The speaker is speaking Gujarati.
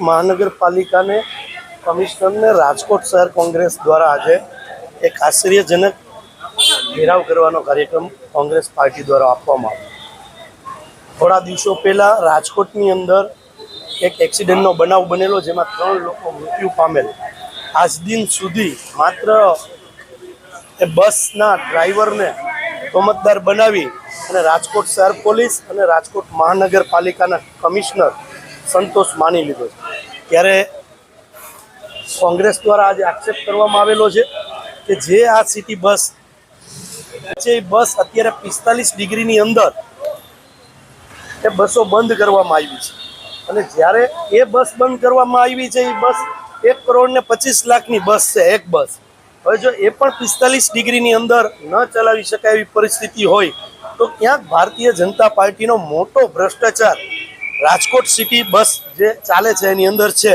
મહાનગરપાલિકાને કમિશનરને રાજકોટ શહેર કોંગ્રેસ દ્વારા આજે એક આશ્ચર્યજનક ઘેરાવ કરવાનો કાર્યક્રમ કોંગ્રેસ પાર્ટી દ્વારા આપવામાં આવ્યો. થોડા દિવસો પહેલાં રાજકોટની અંદર એક એક્સિડન્ટનો બનાવ બનેલો જેમાં ત્રણ લોકો મૃત્યુ પામેલ. આજ દિન સુધી માત્ર એ બસના ડ્રાઈવરને તોમતદાર બનાવી અને રાજકોટ શહેર પોલીસ અને રાજકોટ મહાનગરપાલિકાના કમિશનર સંતોષ માની લીધો છે. ત્યારે કોંગ્રેસ દ્વારા આજે આક્ષેપ કરવામાં આવેલો છે કે જે આ સિટી બસ જે બસ અત્યારે પિસ્તાલીસ ડિગ્રીની અંદર એ બસો બંધ કરવામાં આવી છે. અને જ્યારે એ બસ બંધ કરવામાં આવી છે, એ બસ એક કરોડ ને પચીસ લાખની બસ છે, એક બસ હવે જો એ પણ પિસ્તાલીસ ડિગ્રીની અંદર ન ચલાવી શકાય એવી પરિસ્થિતિ હોય, તો ક્યાંક ભારતીય જનતા પાર્ટીનો મોટો ભ્રષ્ટાચાર રાજકોટ સિટી બસ જે ચાલે છે એની અંદર છે.